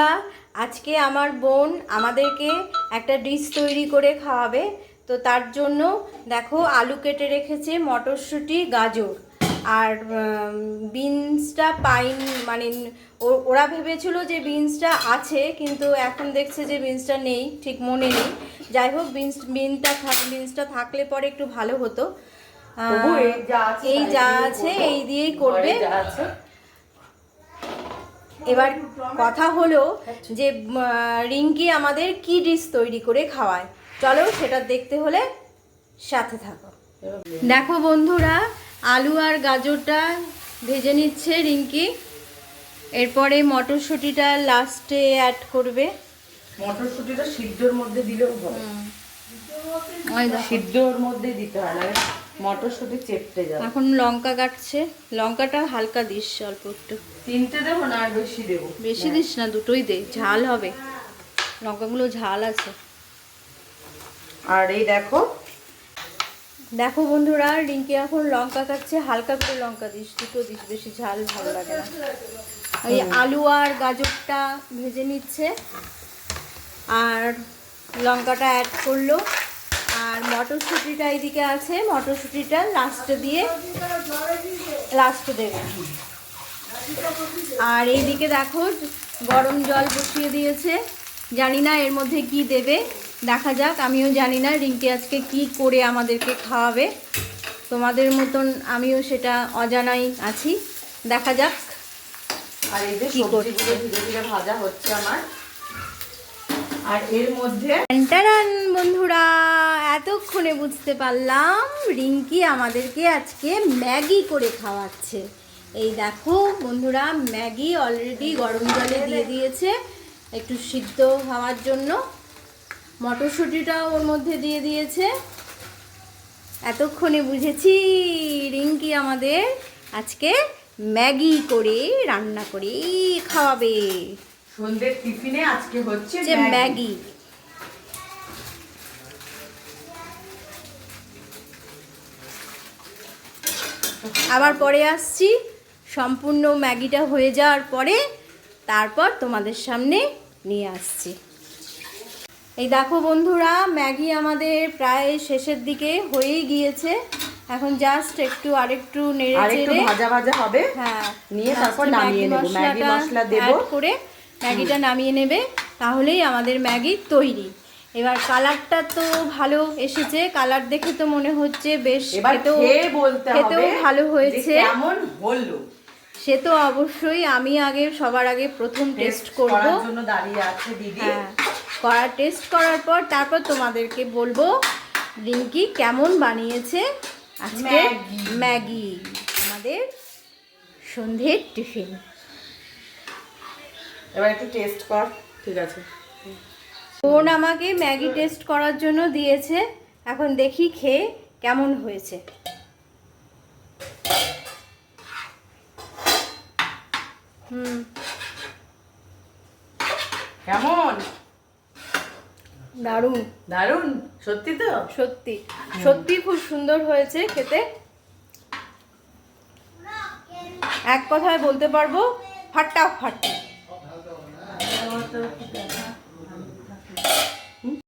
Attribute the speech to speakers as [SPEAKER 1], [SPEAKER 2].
[SPEAKER 1] বন্ধুরা আজকে আমার বোন আমাদেরকে একটা ডিশ তৈরি করে খাওয়াবে। তো তার জন্য দেখো আলু কেটে রেখেছে মটরশুঁটি গাজর। আর বিনসটা পাইন মানে ও- ওরা ভেবেছিল যে বিনসটা আছে কিন্তু এখন দেখছে যে বিনসটা নেই ঠিক মনে নেই। যাই হোক বিনস বিনটা থাক বিনসটা থাকলে পরে একটু ভালো হতো।
[SPEAKER 2] এই যা আছে
[SPEAKER 1] এই
[SPEAKER 2] দিয়েই করবে ঘরে যা আছে
[SPEAKER 1] এবার কথা হলো যে রিঙ্কি আমাদের কি ডিশ তৈরি করে খাওয়ায়। চলো সেটা দেখতে হলে সাথে থাকো। দেখো বন্ধুরা আলু আর গাজরটা ভেজে নিচ্ছে রিঙ্কি। এরপরে মটরশুঁটিটা লাস্টে অ্যাড করবে।
[SPEAKER 2] মটরশুঁটিটা সিদ্ধর মধ্যে দিলেও সিদ্ধর মধ্যে দিতে হয় না মটরশুঁটি চেপটে যাবে।
[SPEAKER 1] এখন লঙ্কা কাটছে লঙ্কাটা হালকা দিস অল্প একটু।
[SPEAKER 2] তিনটে দেবো না আর বেশি দেবো?
[SPEAKER 1] বেশি দিস না দুটোই দে। ঝাল হবে। লঙ্কাগুলো ঝাল আছে।
[SPEAKER 2] আর এই দেখো।
[SPEAKER 1] দেখো বন্ধুরা রিঙ্কি এখন লঙ্কা কাটছে। হালকা করে লঙ্কা দিস দুটো দিস। বেশি ঝাল ভালো লাগে না। এই আলু আর গাজরটা ভেজে নিচ্ছে। আর লঙ্কাটা অ্যাড করল। আর মটরশুঁটিটা এইদিকে আছে। মটরশুঁটিটা লাস্টে দিয়ে লাস্টে দেবে। আর এইদিকে দেখো গরম জল বসিয়ে দিয়েছে। জানি না এর মধ্যে কি দেবে। দেখা যাক আমিও জানি না রিঙ্কি আজকে কি করে আমাদেরকে খাওয়াবে। তোমাদের মতন আমিও সেটা অজানাই আছি। দেখা যাক
[SPEAKER 2] আর এই যে সবজিগুলো ধীরে ধীরে ভাজা হচ্ছে আমার। আর এর মধ্যে
[SPEAKER 1] বন্ধুরা, এতক্ষণে বুঝতে পারলাম রিঙ্কি আমাদেরকে আজকে ম্যাগি করে খাওয়াচ্ছে। এই দেখো, বন্ধুরা, ম্যাগি অলরেডি গরম জলে দিয়ে দিয়েছে। একটু সিদ্ধ হওয়ার জন্য। মটরশুঁটিটাও ওর মধ্যে দিয়ে দিয়েছে। এতক্ষণে বুঝেছি রিঙ্কি আমাদের আজকে ম্যাগি করে, রান্না করে খাওয়াবে।
[SPEAKER 2] সন্ধ্যের টিফিনে আজকে হচ্ছে ম্যাগি।
[SPEAKER 1] আবার পরে আসছি। সম্পূর্ণ ম্যাগিটা হয়ে যাওয়ার পরে তারপর তোমাদের সামনে নিয়ে আসছি। এই দেখো বন্ধুরা ম্যাগি আমাদের প্রায় শেষের দিকে হয়েই গিয়েছে। এখন জাস্ট একটু আরেকটু নেড়ে
[SPEAKER 2] ভাজা ভাজা হবে।
[SPEAKER 1] হ্যাঁ
[SPEAKER 2] নিয়ে তারপর নামিয়ে নেব। ম্যাগি মশলা দেবো।
[SPEAKER 1] করে ম্যাগিটা নামিয়ে নেবে তাহলেই আমাদের ম্যাগি তৈরি। এবার কালারটা তো ভালো এসেছে কালার দেখে তো মনে হচ্ছে বেশ খেতেও ভালো হয়েছে।
[SPEAKER 2] কেমন হলো।
[SPEAKER 1] সে তো অবশ্যই আমি আগে সবার আগে প্রথম টেস্ট করব।
[SPEAKER 2] জন্য দাঁড়িয়ে আছে দিদি।
[SPEAKER 1] হ্যাঁ করার টেস্ট করার পর তারপর তোমাদেরকে বলব রিঙ্কি কেমন বানিয়েছে আজকে
[SPEAKER 2] ম্যাগি।
[SPEAKER 1] ম্যাগি আমাদের সন্ধ্যের টিফিন।
[SPEAKER 2] এবার একটু টেস্ট কর। ঠিক আছে।
[SPEAKER 1] বোন আমাকে ম্যাগি টেস্ট করার জন্য দিয়েছে। এখন দেখি খেয়ে কেমন হয়েছে। হুম।
[SPEAKER 2] কেমন?
[SPEAKER 1] দারুণ।
[SPEAKER 2] দারুণ সত্যি তো?
[SPEAKER 1] সত্যি। সত্যি খুব সুন্দর হয়েছে খেতে। এক কথায় বলতে পারব So 给他他他给。